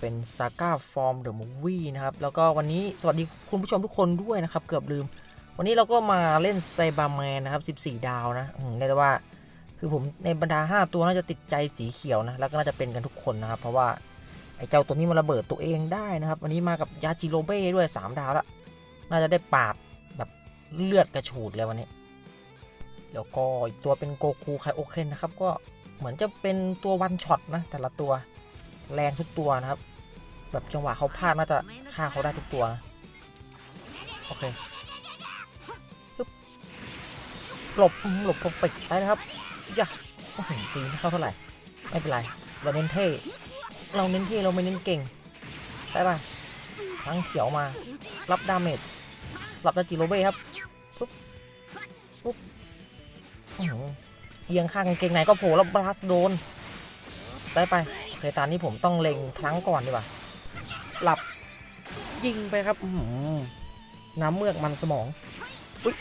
เป็นซาก้าฟอร์มเดอะมูวี่นะครับ แล้วก็วันนี้สวัสดีคุณผู้ชมทุกคนด้วยนะครับ เกือบลืม วันนี้เราก็มาเล่นไซบาร์แมนนะครับ 14 ดาวนะเรียกได้ว่า คือผมในบรรดา 5 ตัวน่าจะติดใจสีเขียวนะ แล้วก็น่าจะเป็นกันทุกคนนะครับ เพราะว่า ไอ้เจ้าตัวนี้มันระเบิดตัวเองได้นะครับ วันนี้มากับยาจิโรเบ้ด้วย 3 ดาวแล้วน่าจะได้ปาดแบบเลือดกระฉูดเลยวันนี้ แล้วก็อีกตัวเป็นโกคูไคโอเคนนะครับ ก็เหมือนจะเป็นตัววันช็อตนะแต่ละตัว แรงทุกตัวนะครับ แบบจังหวะเขาพลาดน่าจะฆ่าเขาได้ทุกตัว โอเคปึ๊บหลบอืมหลบ perfect ได้นะครับอย่าโอ้โหตีไม่เข้าเท่าไหร่ ไม่เป็นไร เราเน้นเท่ เราเน้นเท่ เราไม่เน้นเก่งได้ป่ะทั้งเขียวมา รับดาเมจสลับดาจิโรเบ้ครับปุ๊บปุ๊บอื้อหือเอียงข้างกางเกงในก็โผล่แล้วบลัสโดนได้ไป เคตอนนี้ผมต้องเล็งครั้งก่อนดีกว่าสลับยิงไปครับน้ำเมือกมันสมองอุ๊ย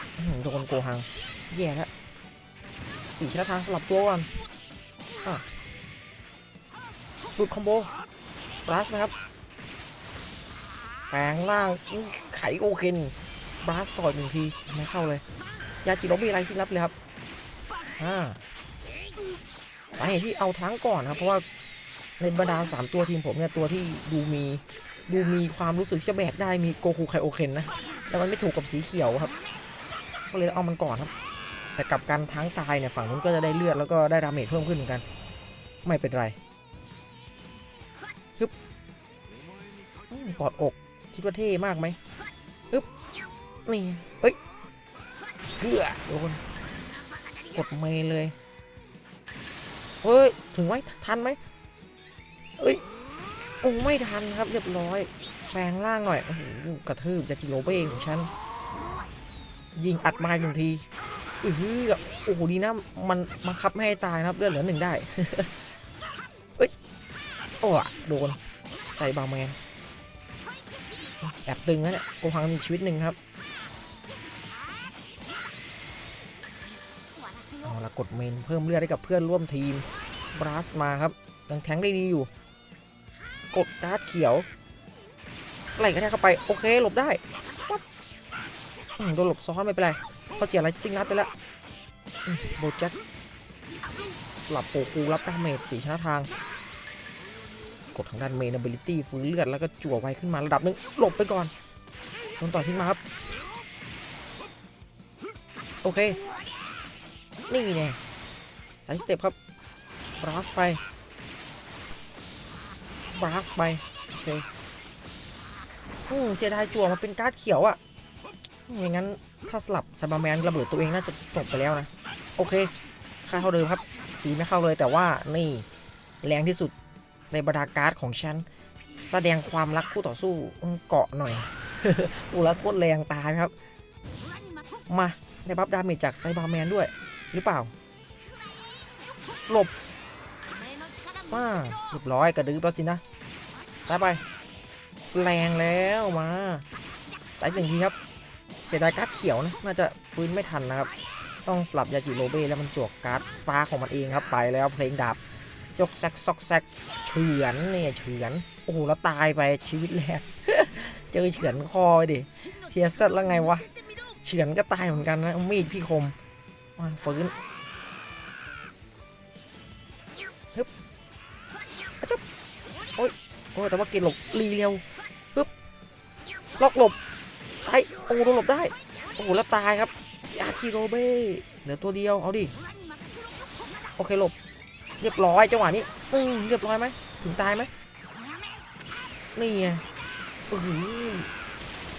โดนโกหังแย่แล้วสี่ชนะทางสลับตัวก่อนอะหลุดคอมโบบลัสนะครับแปลงร่างไขโอเคนบลัสต่อยหนึ่งทีไม่เข้าเลย ยาจิโรบีไรซิงรับเลยครับอ่าสาเหตุที่เอาทั้งก่อนนะครับ เพราะว่า ในบรรดาสามตัวทีมผมเนี่ยตัวที่ดูมีดูมีความรู้สึกที่จะแบกได้มีโกคูไคโอเคนนะ แต่มันไม่ถูกกับสีเขียวครับ ก็เลยเอามันก่อนครับ แต่กับการทั้งตายเนี่ยฝั่งนู้นก็จะได้เลือดแล้วก็ได้ดาเมจเพิ่มขึ้นเหมือนกัน ไม่เป็นไรฮึบกอดอกคิดว่าเท่มากไหมฮึบนี่เฮ้ยเกือโดนกดเมย์เลยเฮ้ยถึงไหมทันไหม เอ้ยโอ้ไม่ทันครับเรียบร้อยแปลงร่างหน่อยโอ้โหกระทืบจะจิโรเบ้ของฉัน ยิงอัดมาหนึ่งทีอือหือโอ้โหดีนะมันมาคับไม่ให้ตายนะครับเลือดเหลือหนึ่งได้เอ้ยโอ้โดนใส่บาแมนแอบตึงนะเนี่ยโกหังมีชีวิตหนึ่งครับเอาละกดเมนเพิ่มเลือดให้กับเพื่อนร่วมทีมบรัสมาครับยังแทงได้ดีอยู่ กดการ์ดเขียวไหลกระแทกเข้าไปโอเคหลบได้โดนหลบซ้อนไม่เป็นไรเขาเจียอะไรซิงนัดไปแล้วโบจ็คสลับโปคูรับดาเมจสีชนะทาง กดทางด้านเมน ability ฟื้นเลือดแล้วก็จั่วไวขึ้นมาระดับหนึงหลบไปก่อนโดนต่อทิ้งมาครับ โอเค นี่แน่สายสเต็ปครับบรัสไป บรัสไป โอเคอืมเสียดายจั่วมาเป็นการ์ดเขียวอะ่ะอย่างนั้นถ้าสลับซาบาแมนระเบิดตัวเองน่าจะจบไปแล้วนะ โอเค ค่าเท่าเดิมครับ ตีไม่เข้าเลยแต่ว่านี่แรงที่สุดในบรรดาการ์ดของฉัน แสดงความรักคู่ต่อสู้เกาะหน่อยอูแล้วโคตรแรงตายครับ มาได้บัฟดาเมจจากไซบาร์แมนด้วย หรือเปล่า หลบ มาเรียบร้อยกระดืบแล้วสินะสไตล์ไปแรงแล้วมาสไตล์หนึ่งทีครับ เสียดายการ์ดเขียวนะน่าจะฟื้นไม่ทันนะครับต้องสลับยาจิโรเบ้แล้วมันจวกการ์ดฟ้าของมันเองครับไปแล้วเพลงดาบซอกแซกซอกแซกเฉือนเนี่ยเฉือนโอ้โหแล้วตายไปชีวิตแรกเจอเฉือนคอไปดิเทียสแล้วไงวะเฉือนก็ตายเหมือนกันนะมีดพี่คมมาฟื้นฮึบ อ้แต่ว่าเกณฑ์หลบรีเร็วฮึบล็อกหลบสไตล์โอ้โหโดนหลบได้ โอ้โหแล้วตายครับยาคิโรเบ้เหลือตัวเดียวเอาดิโอเคหลบ เรียบร้อยจังหวะนี้อืมเรียบร้อยไหมถึงตายไหมนี่ไงโอ้โห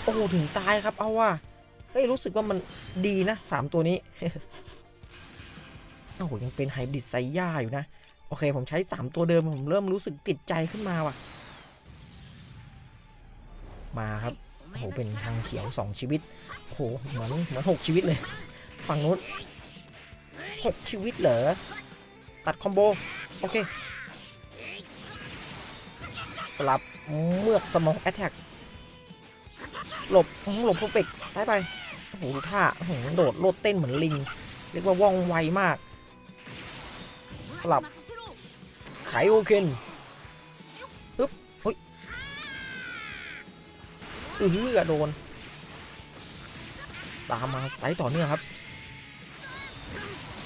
โอ้โหถึงตายครับเอาว่าเฮ้ยรู้สึกว่ามันดีนะสามตัวนี้โอ้โหยังเป็นไฮบริดไซย่าอยู่นะ โอเค ผมใช้สามตัวเดิม ผมเริ่มรู้สึกติดใจขึ้นมาว่ะ มาครับโอ้โหเป็นทางเขียวสองชีวิตโอ้โหเหมือนเหมือนหกชีวิตเลยฝั่งนู้นหกชีวิตเหรอตัดคอมโบโอเคสลับเมือกสมองแอตแทกหลบอื้อหลบเพอร์เฟกต์ซ้ายไปโอ้โหดูท่าโอ้โหโดดโลดเต้นเหมือนลิง เรียกว่าว่องไวมาก สลับไขโอเคน เออโดน ตามมาสไตล์ต่อเนื่องครับ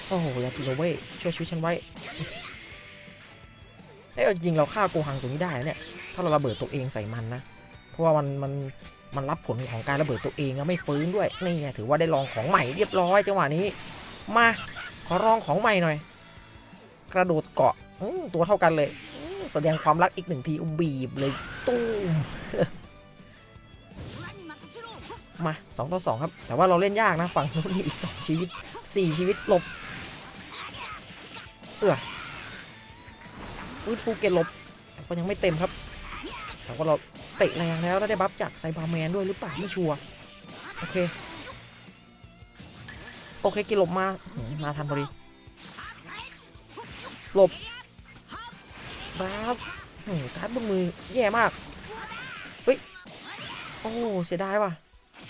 โอ้โหยาจิโรเว่ช่วยชีวิตฉันไว้เอ้ยเอาจริงเราฆ่าโกหังตัวนี้ได้เนี่ย ถ้าเราระเบิดตัวเองใส่มันนะ เพราะว่ามันมันมันรับผลของการระเบิดตัวเองแล้วไม่ฟื้นด้วย นี่ไงถือว่าได้ลองของใหม่เรียบร้อยจังหวะนี้ มาขอลองของใหม่หน่อย กระโดดเกาะตัวเท่ากันเลย แสดงความรักอีกหนึ่งทีบีบเลย ตุ้ม มาสองต่อสองครับ แต่ว่าเราเล่นยากนะ ฝั่งนู้นมีอีกสองชีวิตสี่ชีวิตหลบ เออฟื้นฟูเกตหลบ แต่ก็ยังไม่เต็มครับ แต่ว่าเราเตะแรงแล้วแล้วได้บัฟจากไซบาร์แมนด้วยหรือเปล่าไม่ชัวร์ โอเค โอเคเกินหลบมา มาทันพอดี หลบบาสการ์ดบนมือแย่มาก เฮ้ย โอ้ เสียดายว่ะ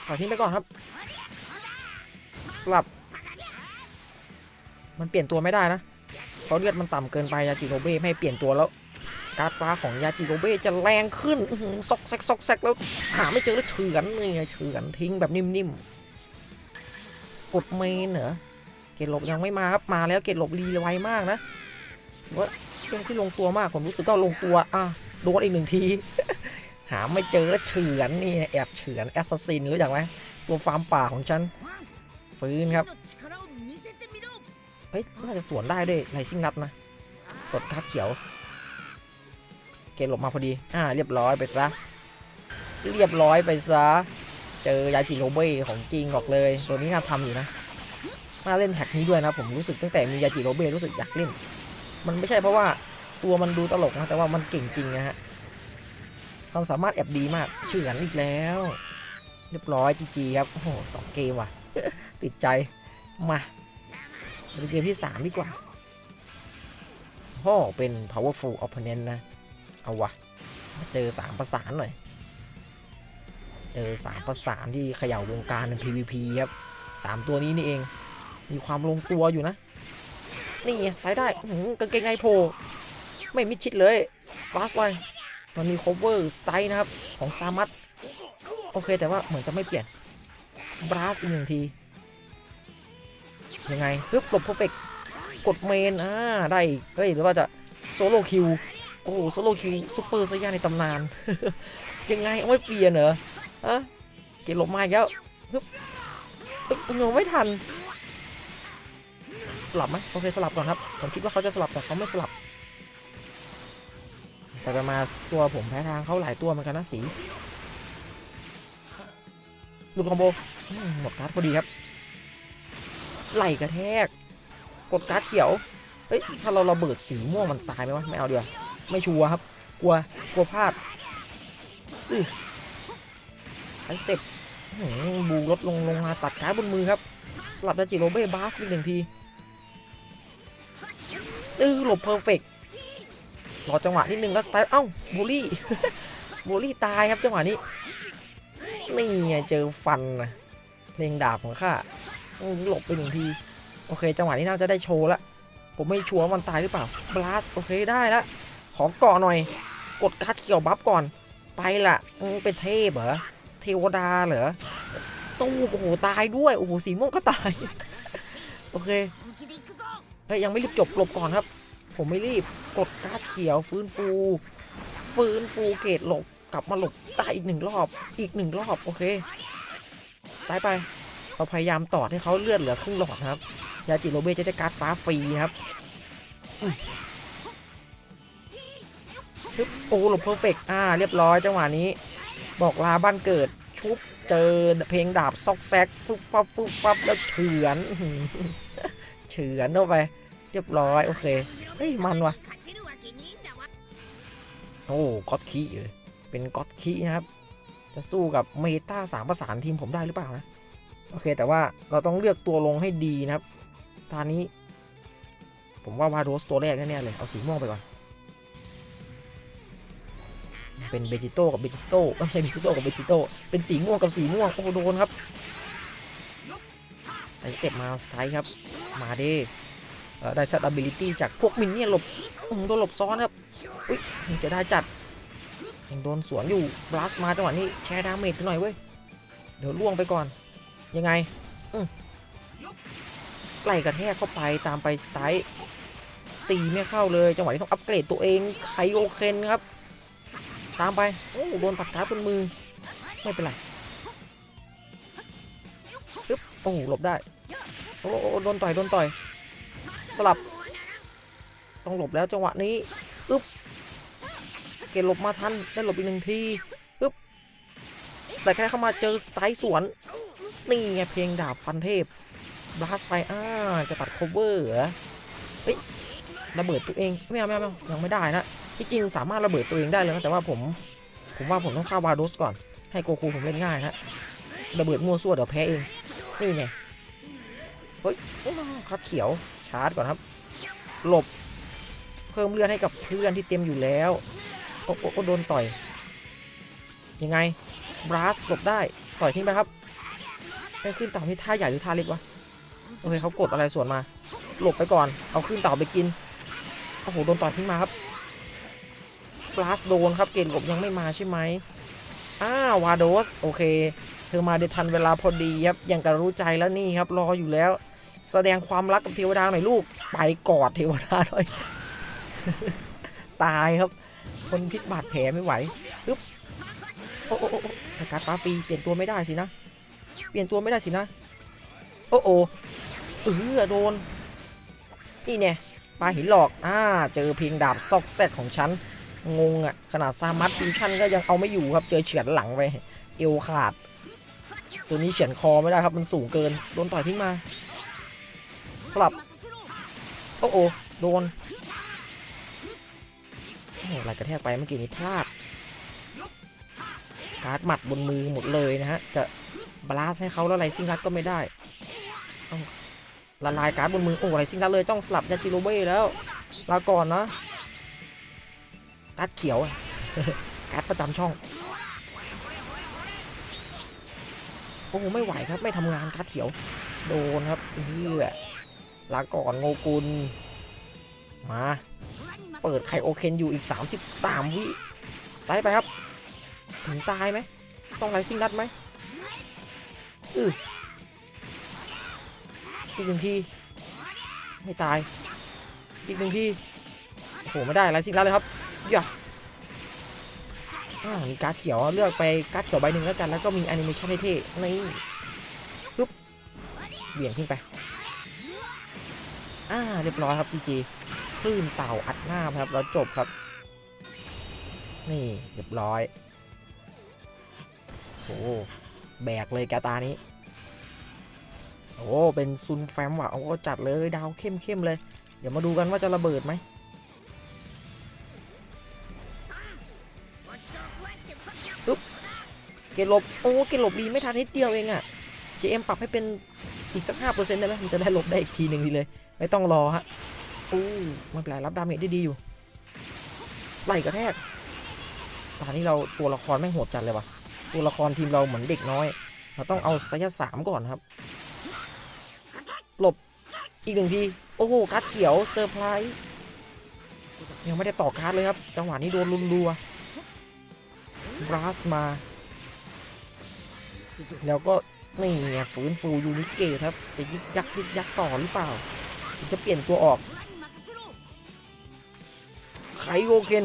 ปล่อยทิ้งไปก่อนครับ สลับ มันเปลี่ยนตัวไม่ได้นะ เพราะเลือดมันต่ำเกินไปยาจิโรเบ้ไม่เปลี่ยนตัวแล้ว การฟ้าของยาจิโรเบ้จะแรงขึ้นซอกแซกซอกแซกแล้วหาไม่เจอแล้วเฉือนนี่ไงเฉือนทิ้งแบบนิ่มๆ กดเมนเหรอ เกตหลบยังไม่มาครับมาแล้วเกตหลบรีไวมากนะว่าเป็นที่ลงตัวมากผมรู้สึกก็ลงตัวอะโดนอีกหนึ่งที หาไม่เจอแล้วเฉือนนี่แอบเฉือนแอสซัสซินรู้จักไหมตัวฟาร์มป่าของฉันฟื้นครับเฮ้ยน่าจะสวนได้ด้วยไรซิ่งนัดนะกดคัดเขียว เกณฑ์หลบมาพอดี อ่า เรียบร้อยไปซะ เรียบร้อยไปซะ เจอยาจิโรเบ้ของจริงบอกเลย ตัวนี้น่าทำอยู่นะน่าเล่นแท็กนี้ด้วยนะ ผมรู้สึกตั้งแต่มียาจิโรเบ้รู้สึกอยากเล่น มันไม่ใช่เพราะว่าตัวมันดูตลกนะ แต่ว่ามันเก่งจริงนะฮะ ความสามารถแอบดีมากเฉือนอีกแล้ว เรียบร้อยจีจีครับ โอ้โหสองเกมว่ะ ติดใจ มาดูเกมที่ 3 ดีกว่าพ่อเป็น powerful opponent นะ เอาวะมาเจอ 3 ประสานหน่อย เจอ 3 ประสานที่เขย่าวงการใน PVP ครับ 3 ตัวนี้นี่เอง มีความลงตัวอยู่นะ นี่สไตล์ได้กางเกงในโผล่ไม่มิดชิดเลยบาสไว มันมี cover สไตล์นะครับ ของซามัตโอเคแต่ว่าเหมือนจะไม่เปลี่ยนบราสอีกหนึ่งที ยังไงปึ๊บหลบเพอร์เฟกกดเมน อ่า ได้เฮ้ยหรือว่าจะโซโลคิว โอ้โห โซโลคิวซุปเปอร์สยาในตำนาน ยังไงเอาไม่เปลี่ยนเหรอฮะเกลบมาอีกแล้วปึ๊บตึ๊บยังไม่ทัน สลับไหมโอเค สลับก่อนครับ ผมคิดว่าเขาจะสลับแต่เขาไม่สลับ แต่ไปมาตัวผมแพ้ทางเขาหลายตัวเหมือนกันนะสีหลุดคอมโบหมดการ์ดพอดีครับ ไหลกระแทก กดการ์ดเขียว เฮ้ย ถ้าเราระเบิดสีม่วงมันตายไหมวะ ไม่เอาเดียว ไม่ชัวร์ครับ กลัว กลัวพลาดอื้อไซสเต็ปบูลดลงลงมาตัดการ์ดบนมือครับ สลับดาจิโรเบ้บาสไปหนึ่งทีเออหลบเพอร์เฟกต์ รอจังหวะนิดนึงแล้วสไตล์เอ้าบูลลี่บูลลี่ตายครับจังหวะนี้นี่เจอฟันนะเพลงดาบของข้าหลบไปหนึ่งทีโอเค จังหวะนี้น่าจะได้โชว์ละผมไม่ชัวร์มันตายหรือเปล่าบลัสโอเคได้ละขอเกาะหน่อย กดการ์ดเขียวบัฟก่อน ไปละเป็นเทพเหรอเทวดาเหรอตู้โอ้โหตายด้วยโอ้โหสีม่วงก็ตายโอเคเฮ้ยยังไม่รีบจบหลบก่อนครับ ผมไม่รีบ กดการ์ดเขียวฟื้นฟู ฟื้นฟูเกตหลบ กลับมาหลบได้อีกหนึ่งรอบ อีกหนึ่งรอบ โอเค สไตล์ไป เราพยายามต่อให้เขาเลือดเหลือครึ่งหลอดครับ ยาจิโรเบจะได้การ์ดฟ้าฟรีครับอืมฮึบโอ้หลบเพอร์เฟกอ่า เรียบร้อยจังหวะนี้ บอกลาบ้านเกิด ชุบ เจอเพลงดาบซอกแซกฟุบฟับฟุบฟับแล้วเฉือน เฉือนเข้าไป เรียบร้อย โอเค เฮ้ย มันวะโอ้ก็อตคีเลยเป็นก็อตคีนะครับ จะสู้กับเมตาสามประสานทีมผมได้หรือเปล่านะ โอเค แต่ว่าเราต้องเลือกตัวลงให้ดีนะครับตอนนี้ ผมว่าวาโรสตัวแรกแน่ๆเลย เอาสีม่วงไปก่อน เป็นเบจิโต้กับเบจิโต้ไม่ใช่เบจิโต้กับเบจิโต้เป็นสีม่วงกับสีม่วง โอ้โดนครับใส่สเต็ปมาสไตล์ครับ มาเด้ ได้ชัด ability จากพวกมินเนี่ยหลบอื้อหือโดนหลบซ้อนครับอุ้ยเสียดายจัดยังโดนสวนอยู่บลัสมาจังหวะนี้แชร์ดาเมจหน่อยเว้ยเดี๋ยวล่วงไปก่อน ยังไงอืมไล่กระแทกเข้าไปตามไปสไตล์ตีไม่เข้าเลย จังหวะนี้ต้องอัปเกรดตัวเองไคโอเคนครับ ตามไป โอ้โดนตัดการ์ดบนมือ ไม่เป็นไรปึ๊บโอ้หลบได้ โอ้โดนต่อย โดนต่อย สลับ ต้องหลบแล้วจังหวะนี้อึ๊บเกณฑ์หลบมาทันได้หลบอีกหนึ่งทีอึ๊บแต่แค่เข้ามาเจอสไตล์สวน นี่ไงเพลงดาบฟันเทพบลัสไปอ่าจะตัด cover เหรอเฮ้ยระเบิดตัวเองไม่เอาไม่เอาเอายังไม่ได้นะที่จริงสามารถระเบิดตัวเองได้เลยนะแต่ว่าผมผมว่าผมต้องฆ่าวาโดสก่อน ให้โกคูผมเล่นง่ายนะระเบิดมั่วซั่วเดี๋ยวแพ้เอง นี่ไงเฮ้ยคัดเขียวาร์จก่อนครับ หลบ เพิ่มเลือดให้กับเพื่อนที่เต็มอยู่แล้ว โอ้โอ้โอ้โดนต่อย ยังไง บลัสหลบได้ ต่อยทิ้งไปครับไอ้ขึ้นเต่านี่ท่าใหญ่หรือท่าเล็กวะ โอเคเขากดอะไรส่วนมา หลบไปก่อน เอาขึ้นเต่าไปกิน โอ้โห โดนต่อยทิ้งมาครับบลัสโดนครับ เกณฑ์หลบยังไม่มาใช่ไหมอ้าวาโดส โอเค เธอมาได้ทันเวลาพอดีครับยังกระรู้ใจแล้วนี่ครับ รออยู่แล้ว แสดงความรักกับเทวดาหน่อยลูก ไปกอดเทวดาหน่อย ตายครับทนพิษบาดแผลไม่ไหวปึ๊บโอ้โอ้โอ้การฟ้าฟรีเปลี่ยนตัวไม่ได้สินะ เปลี่ยนตัวไม่ได้สินะ โอ้โอ้เออโดน นี่เนี่ยปลาหินหลอก อ่า เจอเพียงดาบซอกแซดของฉัน งงอะ่ะ ขนาดซามัสฟิวชั่นก็ยังเอาไม่อยู่ครับ เจอเฉือนหลังไป เอวขาด ตัวนี้เฉือนคอไม่ได้ครับ มันสูงเกิน โดนต่อยทิ้งมา สลับ โอ้โอโดนโอ้หไหลกระแทกไปเมื่อกี้นี้พลาด การ์ดหมัดบนมือหมดเลยนะฮะ จะบลาสให้เขาแล้วไรซิงรัดก็ไม่ได้ละลายการ์ดบนมือ โอ้ไรซิงรัดเลยต้องสลับยาจิโรเบ้แล้ว ลาก่อนนะการ์ดเขียว การ์ดประจำช่องโอ้โหไม่ไหวครับไม่ทำงานการ์ดเขียว โดนครับเฮือ ลาก่อนโงกุล มา เปิดไคโอเคนอยู่อีก 33 วิสไตล์ไปครับ ถึงตายไหม ต้องไรซิงรัดไหมอืออีกหนึ่งที ไม่ตาย อีกหนึ่งทีโอ้โหไม่ได้ไรซิงรัดเลยครับอย่าอ่ามีการ์ดเขียวเลือกไปการ์ดเขียวใบหนึ่งแล้วกันแล้วก็มีแอนิเมชันเท่ๆนี่ปึ๊บเบี่ยงขึ้นไป อ่าเรียบร้อยครับจีจีคลื่นเต่าอัดหน้าครับแล้วจบครับ นี่เรียบร้อยโอ้แบกเลยกาตานี้โอ้เป็นซุนแฟมว่ะโอ้จัดเลยดาวเข้มเข้มเลย เดี๋ยวมาดูกันว่าจะระเบิดไหมปึ๊บเกลบโอ้เกลบดีไม่ทันนิดเดียวเองอะ GM ปรับให้เป็น อีกสักห้าเปอร์เซ็นต์ได้ไหมมันจะได้ลบได้อีกทีหนึ่งทีเลย ไม่ต้องรอฮะอู้ไม่เป็นไรรับดาเมจได้ดีอยู่ไหลกระแทกตอนนี้เราตัวละครแม่งโหดจัดเลยวะตัวละครทีมเราเหมือนเด็กน้อย เราต้องเอาไซยสามก่อนครับ หลบอีกหนึ่งที โอ้โหการ์ดเขียวเซอร์ไพรส์ยังไม่ได้ต่อการ์ดเลยครับ จังหวะนี้โดนลุนรัวบราสมา แล้วก็ นี่ไงฟื้นฟูยูนิเกตครับ จะยึกยักยึกยักต่อหรือเปล่า จะเปลี่ยนตัวออก ไคโกเคน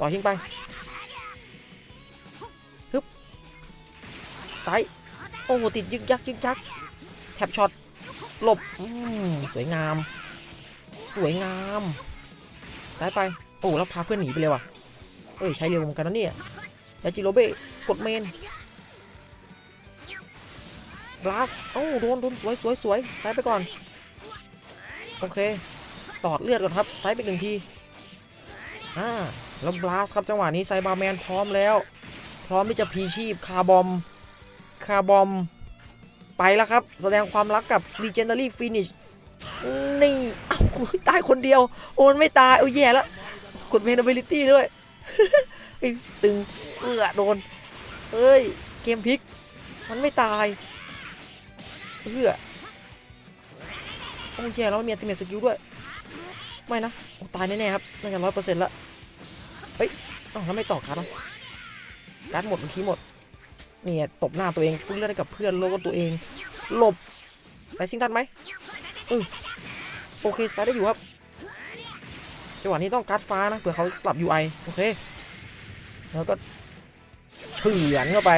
ต่อทิ้งไปฮึปสไตล์โอ้โหติดยึกยักยึกยักแท็บช็อตหลบอืมสวยงาม สวยงามสไตล์ไป โอ้แล้วพาเพื่อนหนีไปเลยว่ะเอ้ย ใช้เร็วเหมือนกันนะเนี่ยยาจิโรเบะกดเมน บลัสโอ้โดนโดนสวยสวยสวยสไตล์ไปก่อน โอเค ตอดเลือดก่อนครับสไตล์ไปหนึ่งทีอ่าแล้วบลัสครับจังหวะนี้ไซบาร์แมนพร้อมแล้ว พร้อมที่จะพีชีพคาร์บอมคาร์บอมไปแล้วครับ แสดงความรักกับ Legendary Finish นี่เอ้าตายคนเดียว โอนไม่ตายโอ้ยแย่แล้ว กดเมน ability ด้วยตึงเอื้อโดนเอ้ย เกมพลิก มันไม่ตาย เอื้อโอ้ยแล้วมีอัติเมทสกิลด้วย ไม่นะตายแน่ๆครับน่าจะร้อยเปอร์เซ็นต์ละเฮ้ยอ้าวแล้วไม่ต่อการ์ดวะการ์ดหมดเมื่อกี้หมดเนี่ยตบหน้าตัวเองฟื้นเลือดให้กับเพื่อนโลกตัวเอง หลบไรซิงทันไหมเออโอเคสายได้อยู่ครับจังหวะนี้ต้องการ์ดฟ้านะเผื่อเขาสลับ UI โอเค แล้วก็เฉือนเข้าไป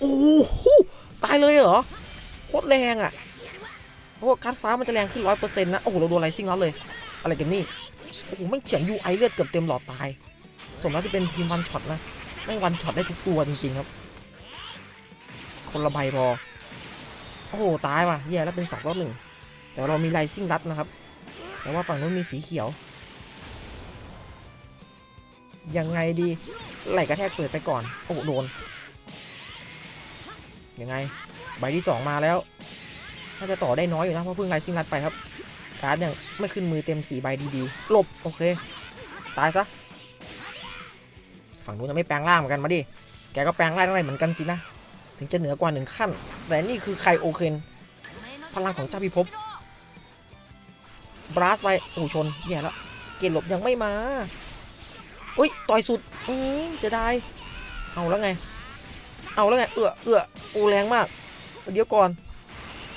โอ้โหตายเลยเหรอ ตรแรงอะเพราะว่าการ์ดฟ้ามันจะแรงขึ้นร้อยเปอร์เซ็นต์นะ โอ้โห เราโดนไรซิงแล้วเลย อะไรกันนี่ โอ้โหไม่เฉียน UI เลือดเกือบเต็มหลอดตาย สมแล้วที่เป็นทีมวันช็อตนะแม่วันช็อตได้ทุกตัวจริงๆครับ คนละใบพอ โอ้โห ตายว่ะแย่แล้วเป็นสองต่อหนึ่ง แต่เรามีไลซิ่งรัดนะครับ แต่ว่าฝั่งนู้นมีสีเขียว ยังไงดี ไหลกระแทกเปิดไปก่อน โอ้โห โดน ยังไง ใบที่สองมาแล้ว น่าจะต่อได้น้อยอยู่นะเพราะเพิ่งไลซิ่งรัดไปครับ การ์ดยังไม่ขึ้นมือเต็มสีใบดีๆหลบโอเคตายซะ ฝั่งนู้นยังไม่แปลงร่างเหมือนกันมาดิ แกก็แปลงร่างได้เหมือนกันสินะ ถึงจะเหนือกว่าหนึ่งขั้น แต่นี่คือใครโอเคน พลังของเจ้าพิภพบลัสไปโอ้ชนแย่แล้ว เกณฑ์หลบยังไม่มา อุ้ย ต่อยสุด อืมเสียดาย เอาแล้วไง เอาแล้วไง เอือเอือโอแรงมาก เดี๋ยวก่อน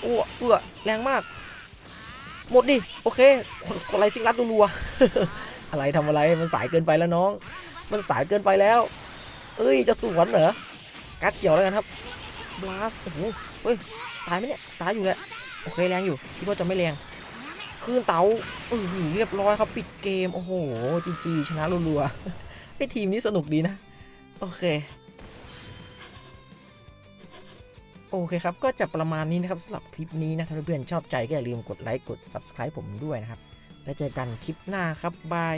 โอ้เอือแรงมาก หมดดิ โอเคคนคนไรซิงรัดรัวๆอะไรทำอะไรมันสายเกินไปแล้วน้อง มันสายเกินไปแล้ว เอ้ยจะสวนเหรอกัดเขียวแล้วกันครับบลัสโอ้โหเฮ้ยตายไหมเนี่ยตายอยู่แหละโอเคแรงอยู่คิดว่าจะไม่แรงคืนเตาอือเรียบร้อยครับปิดเกมโอ้โหจีจีชนะรัวๆไอทีมนี้สนุกดีนะ โอเค โอเคครับ ก็จะประมาณนี้นะครับสำหรับคลิปนี้นะถ้าเพื่อนๆชอบใจก็อย่าลืมกดไลค์กด Subscribe ผมด้วยนะครับ แล้วเจอกันคลิปหน้าครับบาย